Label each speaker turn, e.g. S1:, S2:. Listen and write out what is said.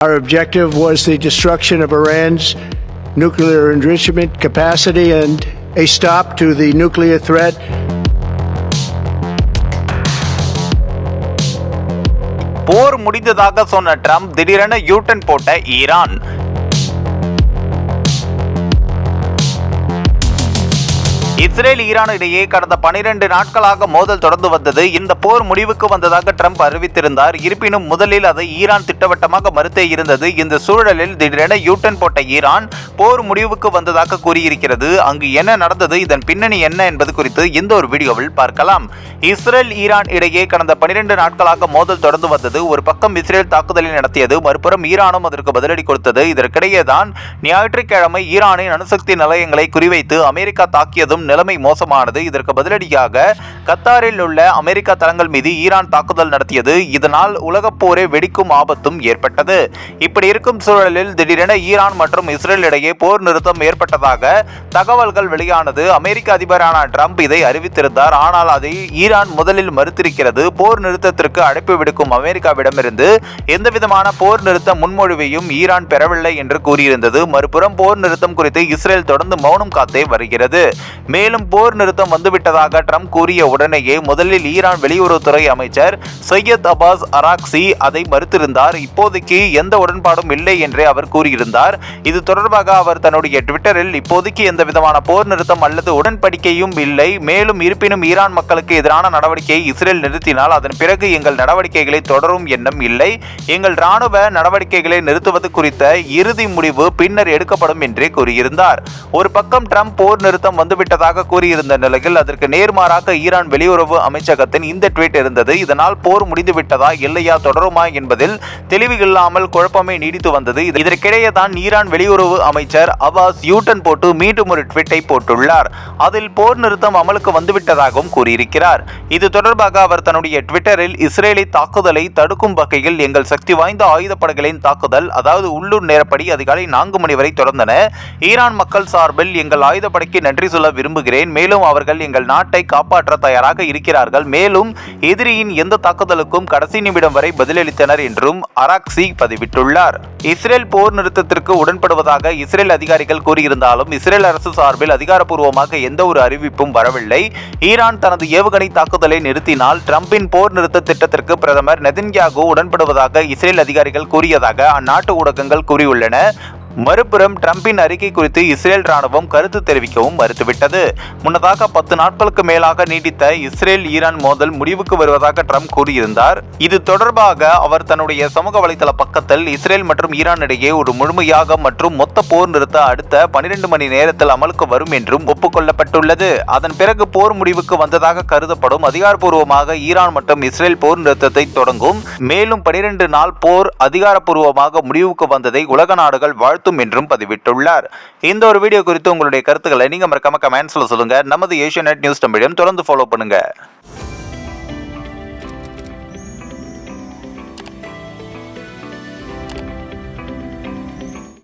S1: Our objective was the destruction of Iran's nuclear enrichment capacity and a stop to the nuclear threat.
S2: போர் முடிந்ததாக சொன்ன Trump திடீரென U-turn போட்ட Iran Israel Iran இடையே கடந்த பனிரெண்டு நாட்களாக மோதல் தொடர்ந்து வந்தது. இந்த போர் முடிவுக்கு வந்ததாக ட்ரம்ப் அறிவித்திருந்தார். இருப்பினும் முதலில் அதை ஈரான் திட்டவட்டமாக மறுத்தே இருந்தது. இந்த சூழலில் திடீரென யூட்டன் போட்ட ஈரான் போர் முடிவுக்கு வந்ததாக கூறியிருக்கிறது. அங்கு என்ன நடந்தது? இதன் பின்னணி என்ன என்பது குறித்து இந்த ஒரு வீடியோவில் பார்க்கலாம். இஸ்ரேல் ஈரான் இடையே கடந்த பனிரெண்டு நாட்களாக மோதல் தொடர்ந்து வந்தது. ஒரு பக்கம் இஸ்ரேல் தாக்குதலை நடத்தியது மறுபுறம் ஈரானும் அதற்கு பதிலடி கொடுத்தது. இதற்கிடையே தான் ஞாயிற்றுக்கிழமை ஈரானின் அணுசக்தி நிலையங்களை குறிவைத்து அமெரிக்கா தாக்கியதும் நிலைமை மோசமானது. இதற்கு பதிலடியாக கத்தாரில் உள்ள அமெரிக்கா தளங்கள் மீது ஈரான் தாக்குதல் நடத்தியது. இதனால் உலகப் போரே வெடிக்கும் ஆபத்தும் ஏற்பட்டது. இப்படி இருக்கும் சூழலில் திடீரென ஈரான் மற்றும் இஸ்ரேல் இடையே போர் நிறுத்தம் ஏற்பட்டதாக தகவல்கள் வெளியானது. அமெரிக்க அதிபரான ட்ரம்ப் இதை அறிவித்திருந்தார். ஆனால் அதை ஈரான் முதலில் மறுத்திருக்கிறது. போர் நிறுத்தத்திற்கு அழைப்பு விடுக்கும் அமெரிக்காவிடமிருந்து எந்தவிதமான போர் நிறுத்த முன்மொழிவையும் ஈரான் பெறவில்லை என்று கூறியிருந்தது. மறுபுறம் போர் நிறுத்தம் குறித்து இஸ்ரேல் தொடர்ந்து மௌனம் காத்தே வருகிறது. மேலும் போர் நிறுத்தம் வந்துவிட்டதாக ட்ரம்ப் கூறிய உடனேயே முதலில் ஈரான் வெளியுறவுத்துறை அமைச்சர் சையத் அபாஸ் அராக்சி அதை மறுத்திருந்தார். இப்போதைக்கு எந்த உடன்பாடும் இல்லை என்றே அவர் கூறியிருந்தார். இது தொடர்பாக அவர் தன்னுடைய ட்விட்டரில் இப்போதைக்கு எந்த விதமான போர் நிறுத்தம் அல்லது உடன்படிக்கையும் இல்லை. மேலும் இருப்பினும் ஈரான் மக்களுக்கு எதிரான நடவடிக்கையை இஸ்ரேல் நிறுத்தினால் அதன் பிறகு எங்கள் நடவடிக்கைகளை தொடரும் எண்ணம் இல்லை. எங்கள் ராணுவ நடவடிக்கைகளை நிறுத்துவது குறித்த இறுதி முடிவு பின்னர் எடுக்கப்படும் என்றே கூறியிருந்தார். ஒரு பக்கம் ட்ரம்ப் போர் நிறுத்தம் வந்துவிட்டதாக இருப்பதாக கூறியிருந்த நிலையில் அதற்கு நேர்மாறாக ஈரான் வெளியுறவு அமைச்சகத்தின் இந்த ட்வீட் இருந்தது. இதனால் போர் முடிந்துவிட்டதா இல்லையா தொடருமா என்பதில் தெளிவு இல்லாமல் குழப்பமே நீடித்து வந்தது. இது- இதற்கிடையே தான் ஈரான் வெளியுறவு அமைச்சர் அவாஸ் யூட்டன் போட்டு மீண்டும் ஒரு ட்வீட்டை போட்டுள்ளார். அதில் போர் நிறுத்தம் அமலுக்கு வந்துவிட்டதாகவும் கூறியிருக்கிறார். இது தொடர்பாக அவர் தன்னுடைய ட்விட்டரில் இஸ்ரேலை தாக்குதலை தடுக்கும் வகையில் எங்கள் சக்தி வாய்ந்த ஆயுதப்படைகளின் தாக்குதல் அதாவது உள்ளூர் நேரப்படி அதிகாலை நான்கு மணி வரை தொடர்ந்தன. ஈரான் மக்கள் சார்பில் எங்கள் ஆயுதப்படைக்கு நன்றி சொல்ல விரும்புகிறேன். மேலும் அவர்கள் எங்கள் நாட்டை காப்பாற்ற தயாராக இருக்கிறார்கள். மேலும் எதிரியின் எந்த தாக்குதலுக்கும் கடைசி நிமிடம் வரை பதிலளித்தனர் என்றும் அராக்சி பதிவிட்டுள்ளார். இஸ்ரேல் போர் நிறுத்தத்திற்கு உடன்படுவதாக இஸ்ரேல் அதிகாரிகள் கூறியிருந்தாலும் இஸ்ரேல் அரசு சார்பில் அதிகாரப்பூர்வமாக எந்த ஒரு அறிவிப்பும் வரவில்லை. ஈரான் தனது ஏவுகணை தாக்குதலை நிறுத்தினால் டிரம்பின் போர் நிறுத்த திட்டத்திற்கு பிரதமர் நெதன்யாகு உடன்படுவதாக இஸ்ரேல் அதிகாரிகள் கூறியதாக அந்நாட்டு ஊடகங்கள் கூறியுள்ளன. மறுபுறம் ட்ரம்பின் அறிக்கை குறித்து இஸ்ரேல் ராணுவம் கருத்து தெரிவிக்கவும் மறுத்துவிட்டது. முன்னதாக பத்து நாட்களுக்கு மேலாக நீடித்த இஸ்ரேல் ஈரான் மோதல் முடிவுக்கு வருவதாக ட்ரம்ப் கூறியிருந்தார். இது தொடர்பாக அவர் தன்னுடைய சமூக வலைதள பக்கத்தில் இஸ்ரேல் மற்றும் ஈரான் இடையே ஒரு முழுமையாக மற்றும் மொத்த போர் நிறுத்த அடுத்த பனிரெண்டு மணி நேரத்தில் அமலுக்கு வரும் என்றும் ஒப்புக்கொள்ளப்பட்டுள்ளது. அதன் பிறகு போர் முடிவுக்கு வந்ததாக கருதப்படும் அதிகாரப்பூர்வமாக ஈரான் மற்றும் இஸ்ரேல் போர் நிறுத்தத்தை தொடங்கும். மேலும் பனிரெண்டு நாள் போர் அதிகாரப்பூர்வமாக முடிவுக்கு வந்ததை உலக நாடுகள் நிறுத்தும் என்றும் பதிவிட்டுள்ளார். இந்த ஒரு வீடியோ குறித்து உங்களுடைய கருத்துக்களை நீங்க மறக்காம கமெண்ட்ஸ்ல சொல்லுங்க. நமது ஏஷியா நியூஸ் தமிழம் தொடர்ந்து ஃபாலோ பண்ணுங்க.